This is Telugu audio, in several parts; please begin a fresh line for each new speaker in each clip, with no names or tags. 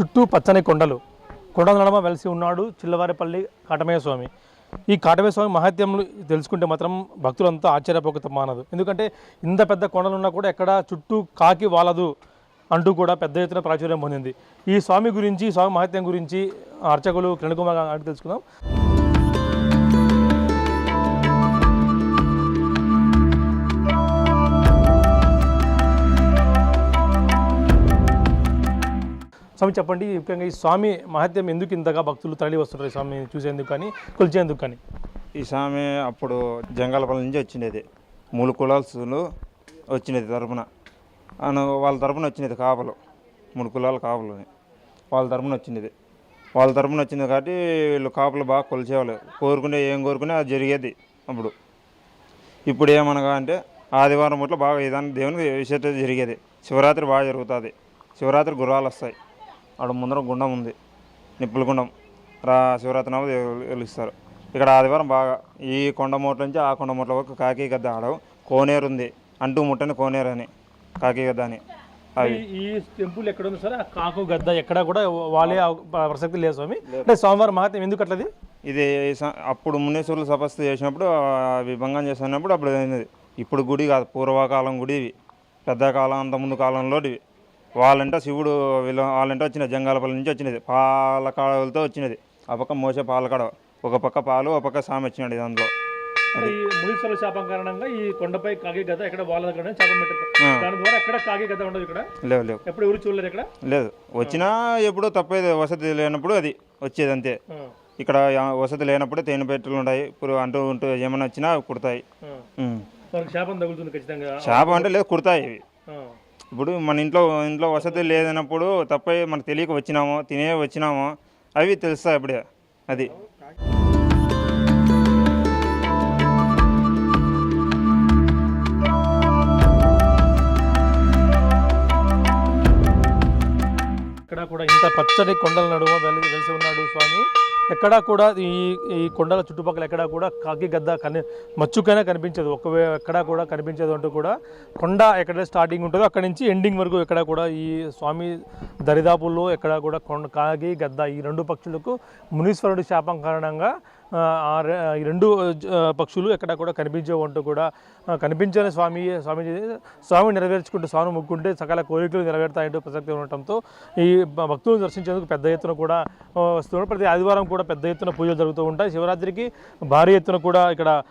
చుట్టూ పచ్చని కొండలు. కొండల నడమ వెలిసి ఉన్నాడు చిల్లవారిపల్లి కాటమయ్య స్వామి. ఈ కాటమయ్య స్వామి మహత్యములు తెలుసుకుంటే మాత్రం భక్తులంతా ఆశ్చర్యపోక మానదు ఎందుకంటే ఇంత పెద్ద కొండలు ఉన్నా కూడా ఎక్కడ చుట్టూ కాకి వాలదు అంటూ కూడా పెద్ద ఎత్తున ప్రాచుర్యం పొందింది. ఈ స్వామి గురించి స్వామి మహత్యం గురించి అర్చకులు కిరణకుమార్ గారు తెలుసుకుందాం. స్వామి చెప్పండి ముఖ్యంగా ఈ స్వామి మహత్యం ఎందుకు ఇంతగా భక్తులు తరలి వస్తుంటారు ఈ స్వామిని చూసేందుకు కానీ కొలిచేందుకు కానీ?
ఈ స్వామి అప్పుడు జంగాలపల్లి నుంచి వచ్చినది మూడు కులాల్సులు వచ్చినది తరపున. వాళ్ళ తరపున వచ్చినది కాపలు మూడు కులాల కాపలు వాళ్ళ తరపున వచ్చినది వాళ్ళ తరపున వచ్చింది కాబట్టి వీళ్ళు కాపలు బాగా కొలిచేవాళ్ళు. కోరుకునే ఏం కోరుకునే అది జరిగేది అప్పుడు. ఇప్పుడు ఏమనగా అంటే ఆదివారం పూట్ల బాగా ఏదైనా దేవునికి విశేషత జరిగేది. శివరాత్రి బాగా జరుగుతుంది. శివరాత్రి గుర్రాలు వస్తాయి. ఆడ ముందర గుండం ఉంది. నిప్పుల గుండం. రా శివరాత్రి నాడు వెలుస్తారు ఇక్కడ ఆదివారం బాగా ఈ కొండ మూట్ల నుంచి ఆ కొండ మూట్ల వరకు కాకి గద్ద ఆడవు. కోనేరు ఉంది. అంటూ ముట్టని కోనేరు అని. కాకి గద్ద అని. అవి.
ఈ టెంపుల్ ఎక్కడ ఉంది సార్? కాకు గద్ద ఎక్కడ కూడా వాళ్ళే ప్రసక్తి లేదు స్వామి. అంటే స్వామివారి మహత్యం ఎందుకు అట్లది?
ఇది అప్పుడు మునేశ్వరులు తపస్సు చేసినప్పుడు అవి భంగం చేసినప్పుడు అప్పుడు ఇప్పుడు గుడి కాదు పూర్వకాలం గుడి ఇవి. పెద్ద కాలం అంత ముందు కాలంలో ఇవి వాళ్ళంట శివుడు వీళ్ళ వాళ్ళంట వచ్చినది జంగాలపల్లి నుంచి వచ్చినది. పాలకాడలతో వచ్చినది. ఆ పక్క మోసే పాలకాడ. ఒక పక్క పాలు ఒక పక్క సామె వచ్చినది దాంట్లో
అంటే ఈ మునీశ్వర శాపం కారణంగా ఈ కొండపై కాకి గద్ద ఎక్కడ వాళ్ళ దగ్గర శాపం పెట్టారు.
ఆ.
దాని ద్వారా ఎక్కడ కాకి గద్ద ఉండదు ఇక్కడ?
లేవు లేవు.
ఎప్పుడు ఎవరు చూడలేరు ఇక్కడ?
లేదు. వచ్చినా ఎప్పుడో తప్పేది వసతి లేనప్పుడు అది వచ్చేది అంతే. ఇక్కడ వసతి లేనప్పుడు తేనె పెట్టెలు ఉంటాయి. ఇప్పుడు అంటూ ఉంటూ ఏమైనా వచ్చినా కుడతాయి.
మనకు శాపం తగులుతుంది ఖచ్చితంగా.
శాపం అంటే లేదు కుడతాయి. ఇప్పుడు మన ఇంట్లో ఇంట్లో వసతి లేదన్నప్పుడు తప్పై మనకు తెలియక వచ్చినామో తినే వచ్చినామో అవి తెలుస్తాయి అప్పుడే అది.
ఇక్కడ కూడా ఇంత పచ్చడి కొండల నడుమ వెలిసి ఉన్నాడు స్వామి. ఎక్కడా కూడా ఈ ఈ కొండల చుట్టుపక్కల ఎక్కడా కూడా కాకి గద్ద కని మచ్చుకైనా కనిపించదు. ఒక ఎక్కడా కూడా కనిపించదు అంటూ కూడా కొండ ఎక్కడ స్టార్టింగ్ ఉంటుందో అక్కడి నుంచి ఎండింగ్ వరకు ఎక్కడా కూడా ఈ స్వామి దరిదాపుల్లో ఎక్కడా కూడా కొండ కాకి గద్ద ఈ రెండు పక్షులకు మునీశ్వరుడి శాపం కారణంగా ఆ, ఈ రెండు పక్షులు ఎక్కడ కూడా కనిపించేవంటూ అంటూ కూడా కనిపించని స్వామి స్వామి స్వామి నెరవేర్చుకుంటూ స్వామి ముక్కుంటే సకల కోరికలు నెరవేరుతాయంటూ ప్రసక్తి ఉండటంతో ఈ భక్తులను దర్శించేందుకు పెద్ద ఎత్తున కూడా ఆ, వస్తున్నారు. ప్రతి ఆదివారం కూడా పెద్ద ఎత్తున పూజలు జరుగుతూ ఉంటాయి. శివరాత్రికి భారీ ఎత్తున కూడా ఇక్కడ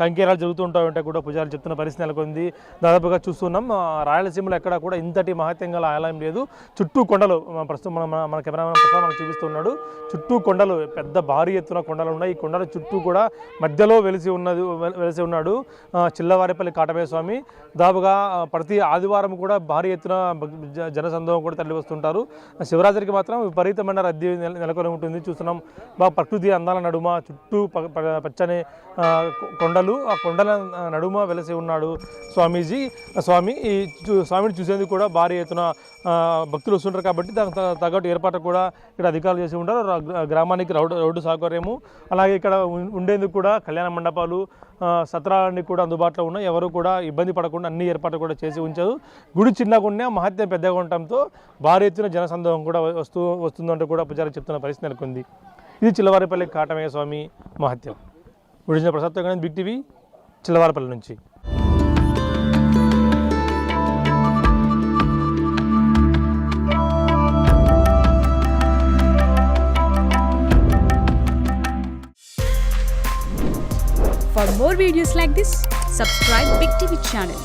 కంకేరాలు జరుగుతూ ఉంటాయి అంటే కూడా పూజలు చెప్తున్న పరిస్థితి నెలకొంది. దాదాపుగా చూస్తున్నాం రాయలసీమలో ఎక్కడ కూడా ఇంతటి మహత్యం గల ఆలయం లేదు. చుట్టూ కొండలు ప్రస్తుతం మన మన- కెమెరామెన్ ప్రసాద్ మనకు చూపిస్తున్నాడు చుట్టూ కొండలు పెద్ద భారీ ఎత్తున కొండలు ఉన్నాయి. ఈ కొండల చుట్టూ కూడా మధ్యలో వెలిసి ఉన్నది వెలిసి ఉన్నాడు చిల్లవారిపల్లి కాటమయ్య స్వామి. దాదాపుగా ప్రతి ఆదివారం కూడా భారీ ఎత్తున జ- జనసందోహం కూడా తరలి వస్తుంటారు శివరాత్రికి మాత్రం విపరీతమైన రద్దీ నెల- నెలకొని ఉంటుంది. చూస్తున్నాం బాగా ప్రకృతి అందాల నడుమ చుట్టూ ప- ప- పచ్చని కొండలు ఆ కొండల నడుమ వెలసి ఉన్నాడు స్వామీజీ. స్వామి ఈ స్వామిని చూసేందుకు కూడా భారీ ఎత్తున భక్తులు వస్తుంటారు కాబట్టి దానికి తగ్గట్టు ఏర్పాటు కూడా ఇక్కడ అధికారులు చేసి ఉంటారు. గ్రామానికి రోడ్డు రోడ్డు సౌకర్యము అలాగే ఇక్కడ ఉండేందుకు కూడా కళ్యాణ మండపాలు సత్రాలన్నీ కూడా అందుబాటులో ఉన్నాయి. ఎవరు కూడా ఇబ్బంది పడకుండా అన్ని ఏర్పాట్లు కూడా చేసి ఉంచారు. గుడి చిన్నగా ఉన్నా మహత్యం పెద్దగా ఉండటంతో భారీ ఎత్తున జనసందోహం కూడా వస్తూ వస్తుందంటూ కూడా ప్రచారం చెప్తున్న పరిస్థితి నెలకొంది. ఇది చిల్లవారిపల్లి కాటమయ్య స్వామి మహత్యం. గుడిచిన ప్రసాద్ కానీ బిగ్ టీవీ చిల్లవారిపల్లి నుంచి.
For more videos like this, subscribe Big TV channel.